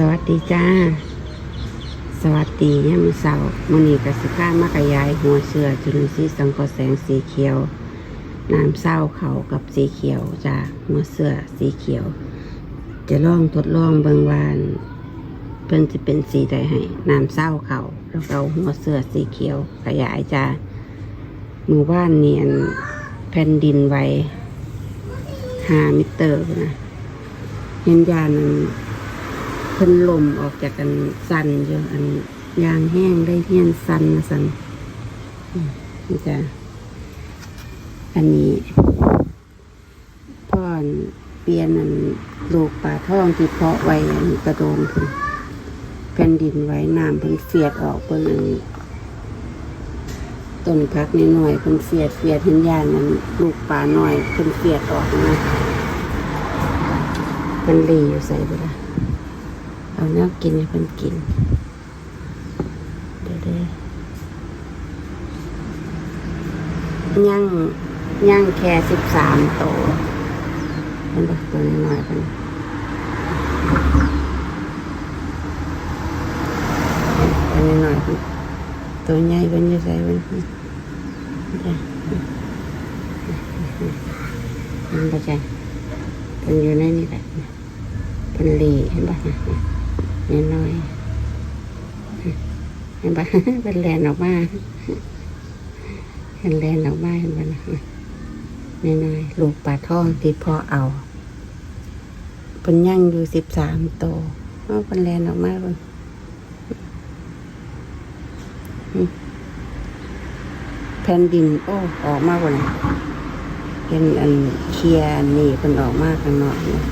สวัสดีจ้า สวัสดียามมื้อเสาร์มื้อนี้ก็สิพามากระยาย หัวเสือจุลินทรีย์สังเคราะห์แสงสีเขียว น้ำเศร้าเขากับสีเขียวจ้าหัวเสือสีเขียว จะลองทดลองเบิงวานเพิ่นจะเป็นสีใดให้น้ำเศร้าเขาแล้วเอาหัวเสือสีเขียวขยายจ้าหมู่บ้านเนียนแผ่นดินไหวห้ามิเตอร์นะเห็นยานัน พิ่นลมออกจากกันสันอยู่อันยางแห้งได้เทียนสันนะสันนี่จ้ะอันนี้พ่อนเปลี่ยนอันลูกปลาท่องที่เพาะไว้อันกระโดงเพิ่นแผ่นดินไว้น้ำเพิ่นเฟียดออกเพิ่นอันต้นพักนิดหน่อยเพิ่นเฟียดเฟียดเห็นยานนั้นลูกปลาหน้อยเพิ่นเฟียดออกนะเพิ่นรีอยู่ใส่ไปละ เอาเนื้อกินให้เพิ่นกิน เดี๋ยวเด้อย่างย่างแค่สิบสามโตเพิ่นตัวน้อยๆเพิ่นตัวน้อยๆเพิ่นตัวใหญ่เพิ่นจะใส่เพิ่นจ้ะมันบ่ใช่เพิ่นอยู่ในนี่แหละเพิ่นหลีเห็นปะ น้อยน้อยเห็นปะเป็นแลนออกมาเป็นแลนออกมาเห็นปะนะน้อยน้อยลูกปลาทองที่พ่อเอาเป็นย่างอยู่สิบสามโตวเอาเป็นแลนออกมาเป็นแผ่นดิน โอ้ ออกมากเลยเป็นอันเคลียร์นนี่เป็นออกมากข้างนอกเนี่ย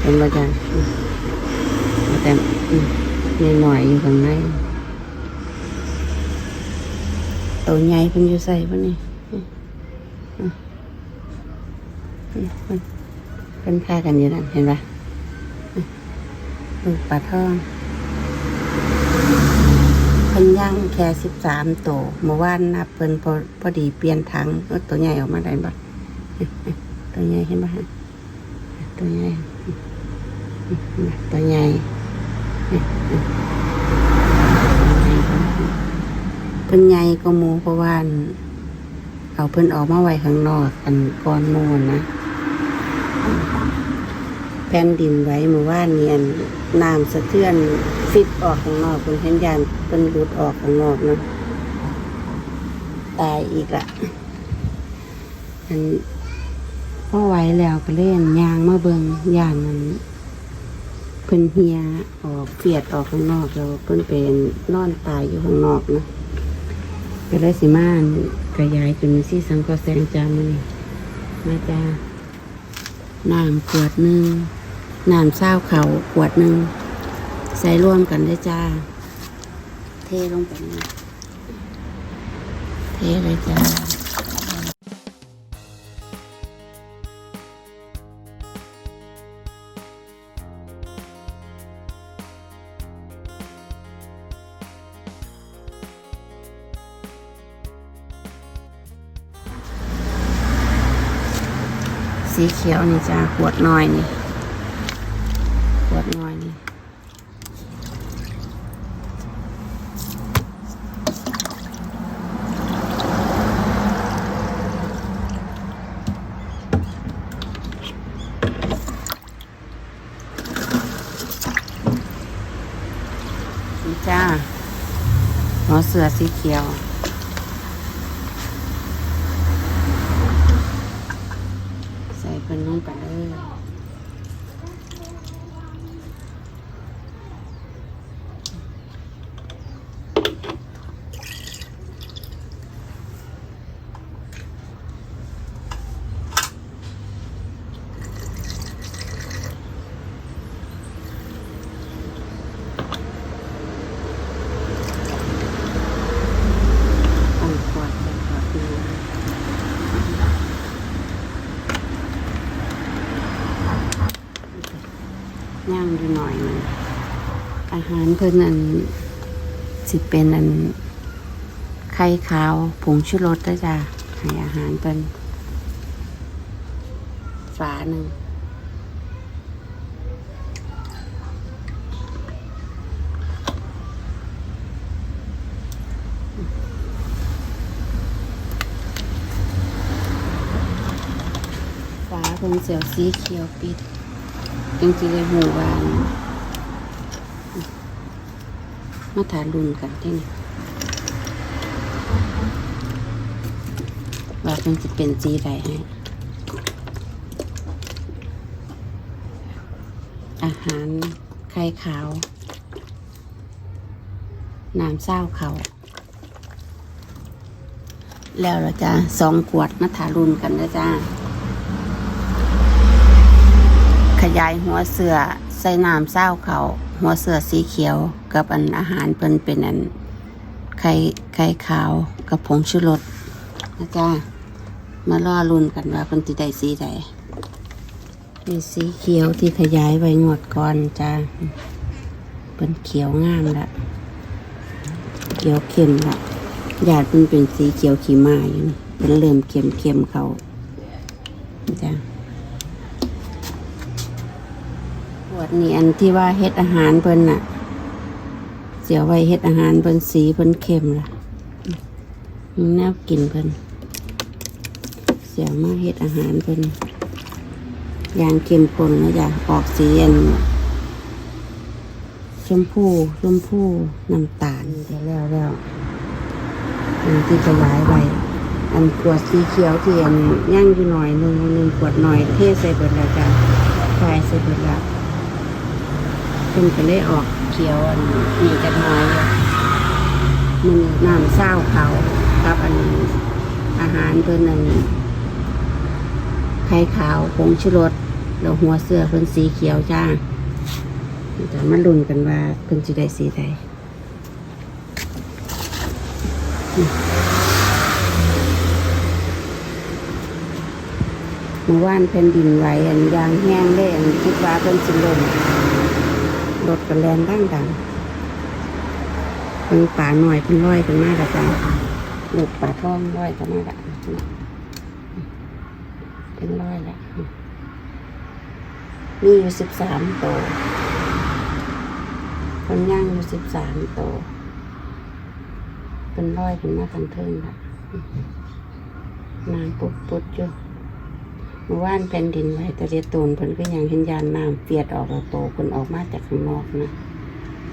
เป็นประจันแต่ มีหน่อยอยู่ข้างในตัวใหญ่เพิ่นอยู่ใส่ปะนี่เพิ่นเพิ่ากันอยู่นั่นเห็นปะลูกปลาทองเพิ่นย่างแค่สิบสามตัวเมื่อวานนับเพิ่นพอพอดีเปลี่ยนถังเอาตัวใหญ่ออกมาได้ปะอืมอืมตัวใหญ่เห็นปะตัวใหญ่ตัวใหญ่ เพิ่นใหญ่ก็มูเพราะว่านเอาเพิ่นออกมาไว้ข้างนอกอันก้อนมูนะ แผ่นดินไว้เมื่อวานเนี้อันน้ำสะเทือนฟิตออกข้างนอกเพิ่นเห็นยานเพิ่นหลุดออกข้างนอกเนาะตายอีกละอันพอไว้แล้วก็เล่นยางมาเบิงยานนั้น เพิ่นเฮียออกเปียดออกข้างนอกแล้วเพิ่นเป็นนอนตายอยู่ข้างนอกนะก็เลยสิมาขยายจนทรีย์สังเคราะห์แสงจามือนี่มาจ้าน้ำขวดหนึ่งน้ำเศร้าเขาขวดหนึ่งใส่ร่วมกันได้จ้า เทลงไปเทเลยจ้า สีเขียวนี่จ้าขวดน้อยนี่ขวดน้อยนี่นี่จ้าหัวเสือสีเขียว ใส่เย่างอยู่หน่อยนึงอาหารเพิ่นอันสิเป็นอันไข่ขาวผงชูรสด้จ้ะให้อาหารเพิ่นฝาหนึ่งฟ้าคงเสียวสีเขียวปิด จังสิเลยหูวานมาถารุนกันที่นี่ว่าเพิ่นจะเป็นสีใดให้อาหารไข่ขาว น้ำเศร้าเขา แล้วเราจะสองขวดมาถารุนกันนะจ้า ข ยายหัวเสือใส่น้ำเศร้าเขา หัวเสือสีเขียวกับอันอาหารเป็นเป็นอันไข่ไข่ขาวกับผงชูรสนะจ้ามาล่อรุ่นกันว่าเป็นสีใดสีใดมีสีเขียวที่ขยายไว้งวดก่อนจ้าเป็นเขียวงามละเขียวเข้มละหยาดมันเป็นสีเขียวขีมาอยู่นี่เป็นเริ่มเข้มเข้มเขาจ้า ขว ดนี้อันที่ว่าเฮ็ดอาหารเพิ่นน่ะ เสียวไว้เฮ็ดอาหารเพิ่นสีเพิ่นเข้มล่ะอืมแนวกินเพิ่นเสียวมาเฮ็ดอาหารเพิ่นอย่างเข้มข้นนะจ๊ะออกสีอันชมพูชมพูน้ำตาลได้แล้วแล้วอันที่จะย้ายไว้อันขวดสีเขียวที่อันย่างอยู่หน่อยหนึงหนึ่งขวดหน่อยเทใส่เบิดแล้วจ้ะใส่ใส่เบิดแล้วเพิ่นก็เลยออกเขียวอันนี้กันน้อยมันน้ำเศร้าเขากับอันอาหารเพิ่นนั่นไข่ขาวผงชูรสแล้วหัวเสื้อเพิ่นสีเขียวจ้าแต่มาลุ้นกันว่าเพิ่นจะได้สีใดเมื่อวานแผ่นดินไหวอันยางแห้งได้อันคิดว่าเพิ่นสิลม รถกระแลนดังดังเป็นป่าหน่อยเป็นร้อยกันมากละจ้ะลูกป่าท้องร้อยกันมากละเป็นร้อยละมีอยู่สิบสามตัวคนย่างอยู่สิบสามตัวเป็นร้อยเป็นมากันเทิงละนางปุ๊บปุ๊บอยู่ เมื่อวานแผ่นดินไหวต่เรียตูนเพิ่นก็ยังเห็นยานน้ำเปียดออกแล้วโตเพิ่นออกมาจากข้างนอกนะ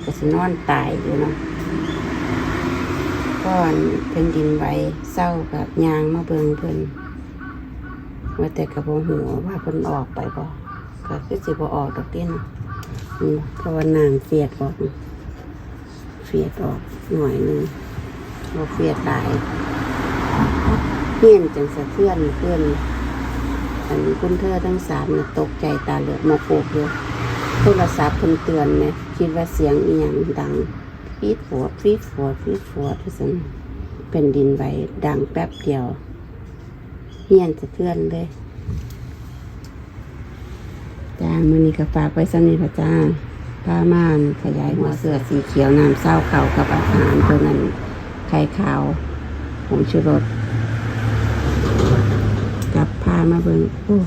ก็สินอนตายอยู่เนาะก่อนแผ่นดินไหวเศร้ากับยางมาเบิงเพิ่นว่าแต่กระโปงหัวว่าเพิ่นออกไปบ่ก็คือสิบ่ออกดอกเตี้ยนเพราะว่าน้ำเฟียดออกเฟียดออกหน่อยหนึงบ่เฟียดหลายเฮียนจังสะเทือนเพื่อน อันคุณเธอทั้งสามน่ตกใจตาเหลือกมาโปกเลยโทรศัพท์คนเตือนไหมคิดว่าเสียงอีหยังดังฟีดฟวฟีดฟวฟีดฟวที่สันเป็นดินไหวดังแป๊บเดียวเฮียนสะเทือนเลยจ้ามือนี้ก็ฝากไว้สักนิดค่ะจ้าผ้าม่านขยายหัวเสือสีเขียวน้ำเศร้าเข่ากับอาหารตัวนั้นไข่ขาวผงชูรสามาเบิงโอ้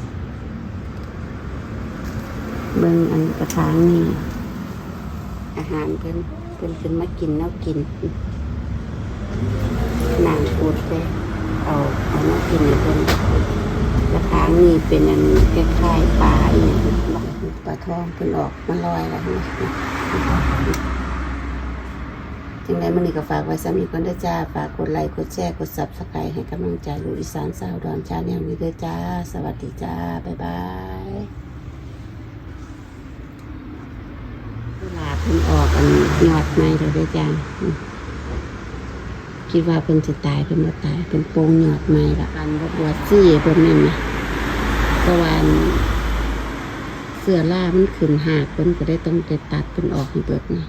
เบิงอันกระถางนี่อาหารเพิ่นเพิ่นขึ้นมากินแล้วกินนางปูดเลยเอาเอามากินให้เพิ่นกระถางนี่เป็นอันคล้ายๆปลาอีกปลาทองเพิ่นออกมาลอยแล้วนะ จึงได้มันนี่ก็ฝากไว้สำหรับคนเด้อจ้า ฝากกดไลค์ กดแชร์ กดซับสไครต์ให้กำลังใจลูกอีสานสาวดอนชาแนลนี้เด้อจ้า สวัสดีจ้า บ๊ายบายเวลาเพิ่นออกอันยอดไม้เลยเด้จ้า คิดว่าเพิ่นจะตายเพิ่นบ่ตายเพิ่นโป่งยอดไม้ละกันบ่บวชซี่เพิ่นนั่นนะเพราะวันเสื้อล่ามันขึ้นหากเพิ่นก็ได้ต้องไปตัดเพิ่นออกให้เบิดนี่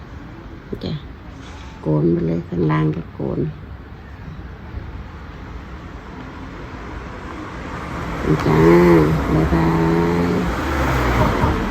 จ้ะโกนไปเลยข้างล่างก็โกนจ้าบ๊ายบาย